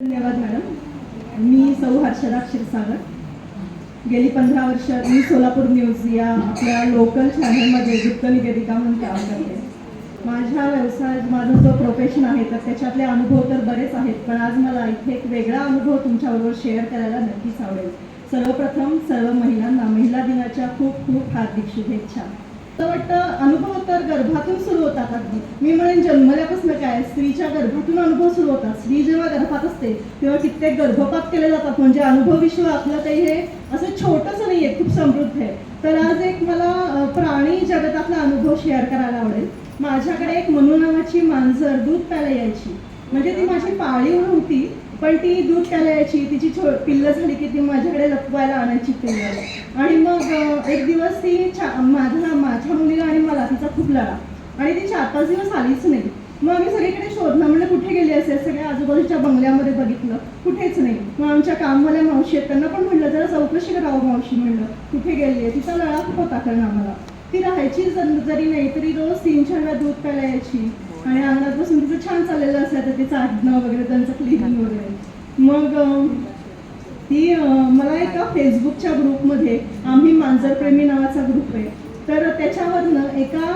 धन्यवाद मॅडम. मी सौ हर्षदा क्षीरसागर गेली पंधरा वर्ष मी सोलापूर न्यूज या आपल्या लोकल चॅनलमध्ये वृत्त निवेदिका म्हणून काम करते. माझ्या व्यवसाय माझं जो प्रोफेशन आहे तर त्याच्यातले अनुभव तर बरेच आहेत पण आज मला इथे एक वेगळा अनुभव तुमच्याबरोबर शेअर करायला नक्कीच आवडेल. सर्वप्रथम सर्व महिलांना महिला दिनाच्या खूप खूप हार्दिक शुभेच्छा. वाटतं अनुभव तर गर्भातून सुरू होतात अगदी. मी म्हणेन जन्मल्यापासून काय स्त्रीच्या गर्भातून अनुभव सुरू होतात. स्त्री जेव्हा गर्भात असते तेव्हा कित्येक गर्भपात केले जातात. म्हणजे अनुभव विश्व आपलं काही हे असं छोटंसं नाही आहे खूप समृद्ध आहे. तर आज एक मला प्राणी जगतातला अनुभव शेअर करायला आवडेल. माझ्याकडे एक मनू नावाची मांजर दूध प्यायला यायची. म्हणजे ती माझी पाळीव होती पण ती दूध प्यायला यायची तिची छो पिल्लं झाली की ती माझ्याकडे लपवायला आणायची पिल्लं. आणि मग एक दिवस ती छा माझ्या माझ्या मुलीला आणि मला तिचा खूप लढा. आणि ती चार पाच दिवस आलीच नाही. मग आम्ही सगळीकडे शोधलं म्हणलं कुठे गेली असेल? सगळ्या आजूबाजूच्या बंगल्यामध्ये बघितलं. कुठेच नाही. मग आमच्या कामवाल्या मावशी आहेत त्यांना पण म्हणलं जरा चौकशी करावं हो मावशी म्हणलं. कुठे गेली आहे? तिचा लळा खूप होता कारण आम्हाला. ती राहायची जरी नाही तरी रोज तीन चार वेळा दूध प्यायला यायची. आणि अंगात तिचं छान चाललेलं असायचं ते आज्ञा वगैरे त्यांचं क्लिनिंग वगैरे. मग ती मला एका फेसबुकच्या ग्रुपमध्ये आम्ही मांजरप्रेमी नावाचा ग्रुप आहे. तर त्याच्यावरनं एका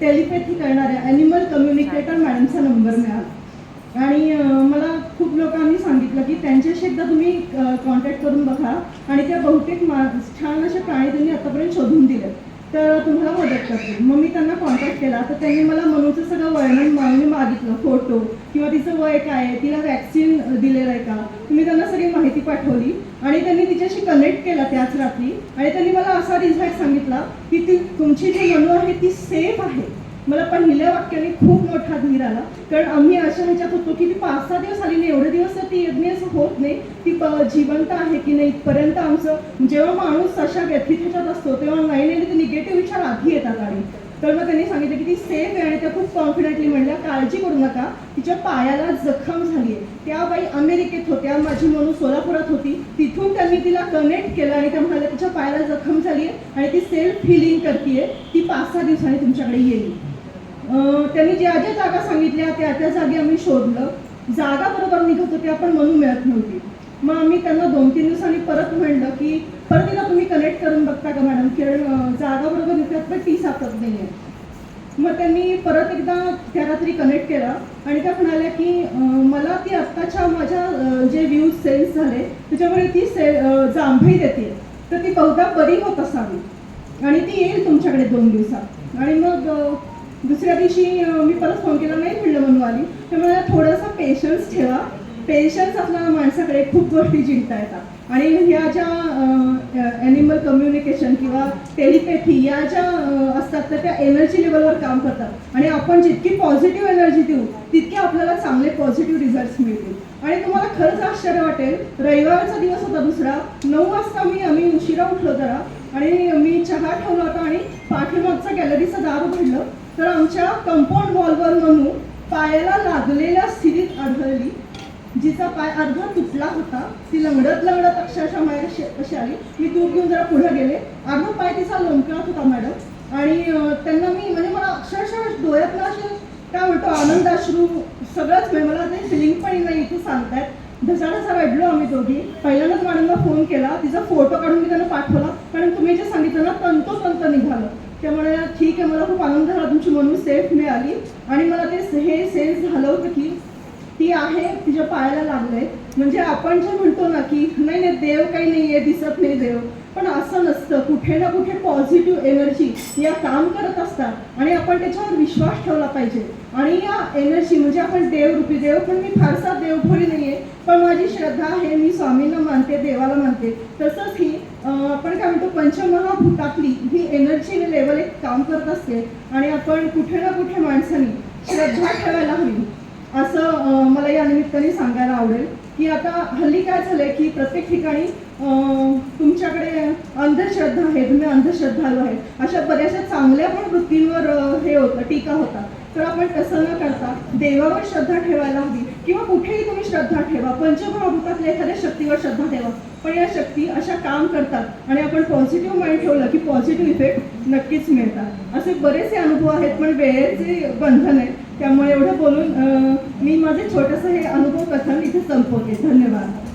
टेलिपॅथी करणाऱ्या ॲनिमल कम्युनिकेटर मॅडमचा नंबर मिळाला. आणि मला खूप लोकांनी सांगितलं की त्यांच्याशी एकदा तुम्ही कॉन्टॅक्ट करून बघा. आणि त्या बहुतेक मा छान असे प्राणी त्यांनी आतापर्यंत शोधून दिले तर तुम्हाला मदत करतील मग मी त्यांना कॉन्टॅक्ट केला. तर त्यांनी मला मनूचं सगळं वर्णन मागणी मागितलं फोटो किंवा तिचं वय काय आहे तिला वॅक्सिन दिलेलं आहे का? मी त्यांना सगळी माहिती पाठवली. आणि त्यांनी तिच्याशी कनेक्ट केला त्याच रात्री. आणि त्यांनी मला असा रिझल्ट सांगितला की ती तुमची जी मनू आहे ती सेफ आहे. मला पहिल्या वाक्याने खूप मोठा धीर आला. कारण आम्ही अशा ह्याच्यात होतो की ती पाच सहा दिवस आली नाही एवढे दिवस ती यज्ञ असं होत नाही. ती जिवंत आहे की नाही इथपर्यंत आमचं जेव्हा माणूस अशा व्यथित ह्याच्यात असतो तेव्हा नाही नाही ते निगेटिव्ह विचार आधी येतात आणि. तर मग त्यांनी सांगितलं की ती सेफ आहे आणि त्या खूप कॉन्फिडेंटली म्हणल्या काळजी करू नका. तिच्या पायाला जखम झाली आहे त्या बाई अमेरिकेत होत्या. माझी म्हणून सोलापुरात होती. तिथून त्यांनी तिला कनेक्ट केलं आणि त्या म्हणाल्या तिच्या पायाला जखम झाली आहे आणि ती सेल्फ हिलिंग करते ती पाच सहा दिवसांनी तुमच्याकडे येईल. त्यांनी ज्या ज्या जागा सांगितल्या त्या त्या जागी आम्ही शोधलं. जागा बरोबर निघत होत्या आपण म्हणून मिळत नव्हती. मग आम्ही त्यांना दोन तीन दिवसांनी परत म्हणलं की परत तिला तुम्ही कनेक्ट करून बघता का मॅडम कारण जागा बरोबर निघतात पण ती सापडत नाही आहे. मग त्यांनी परत एकदा त्या रात्री कनेक्ट केला आणि त्या म्हणाल्या की मला ती आत्ताच्या माझ्या जे व्ह्यूज सेल्स झाले त्याच्यामुळे ती से जांभळी जांभई देते. तर ती बहुधा बरी होत असावी. आणि ती येईल तुमच्याकडे दोन दिवसात. आणि मग दुसऱ्या दिवशी मी परत फोन केला नाही म्हणलं म्हणून आली तर मला थोडासा पेशन्स ठेवा. पेशन्स आपल्या माणसाकडे खूप गोष्टी जिंकता येतात आणि ह्या ज्या ॲनिमल कम्युनिकेशन किंवा टेलिपॅथी या ज्या असतात तर त्या एनर्जी लेवलवर काम करतात. आणि आपण जितकी पॉझिटिव्ह एनर्जी देऊ तितके आपल्याला चांगले पॉझिटिव्ह रिझल्ट्स मिळतील. आणि तुम्हाला खरंच आश्चर्य वाटेल रविवारचा दिवस होता दुसरा. नऊ वाजता मी आम्ही उशिरा उठलो जरा. आणि मी चहा ठेवला होता आणि पाठीमागचा गॅलरीचं दार उघडलं. तर आमच्या कंपाऊंड वॉलवर म्हणून पायाला लागलेल्या स्थितीत आढळली. जिचा पाय अर्धा तुटला होता. ती लंगडत लंगडत अक्षरशः माझ्या शे- कशी आली. मी तूप घेऊन जरा पुढे गेले. अर्धा पाय तिचा लोंबकळत होता मॅडम. आणि त्यांना मी म्हणजे मला अक्षरशः डोळ्यातनं असे काय म्हणतो आनंद अश्रू सगळंच म्हणजे मला ते फिलिंग पण नाही इथे सांगतायत. ढसाढसा रडलो आम्ही दोघी. पहिल्यांदाच मॅडमला फोन केला. तिचा फोटो काढून मी त्यांना पाठवला. कारण तुम्ही जे सांगितलं ना तंतोतंत निघालं. त्यामुळे ठीक आहे मला खूप आनंद झाला तुमची म्हणून सेफ मिळाली. आणि मला ते हे सेन्स झालं होतं की ती आहे तिच्या पायाला लागलंय. म्हणजे आपण जे म्हणतो ना की नाही नाही देव काही नाहीये दिसत नाही देव. पण असं नसतं. कुठे ना कुठे पॉझिटिव्ह एनर्जी या काम करत असतात आणि आपण त्याच्यावर विश्वास ठेवला पाहिजे. आणि या एनर्जी म्हणजे आपण देवरूपी देव पण मी फारसा देवभोळी नाहीये पण माझी श्रद्धा आहे मी स्वामींना मानते देवाला मानते. तसंच ही आपण काय म्हणतो पंचमहाभूतातली ही एनर्जी लेवल एक काम करत असते. आणि आपण कुठे ना कुठे माणसांनी श्रद्धा ठेवायला हवी. असं मला या निमित्ताने सांगायला आवडेल. की आता हल्ली काय झालंय की प्रत्येक ठिकाणी तुमच्याकडे अंधश्रद्धा आहे तुम्ही अंधश्रद्धालू आहे अशा बऱ्याचशा चांगल्या पण वृत्तींवर हे होतं टीका होता तर आपण तसं न करता देवावर श्रद्धा ठेवायला हवी किंवा कुठेही तुम्ही श्रद्धा ठेवा. पंचमहाभूतातल्या एखाद्या शक्तीवर श्रद्धा ठेवा. पण या शक्ती अशा काम करतात आणि आपण पॉझिटिव्ह माइंड ठेवलं की पॉझिटिव्ह इफेक्ट नक्कीच मिळतात. असे बरेचसे अनुभव आहेत पण वेळेचे बंधन आहे. त्यामुळे एवढं बोलून मी माझे छोटंसं हे अनुभव कथन इथे संपवते. धन्यवाद.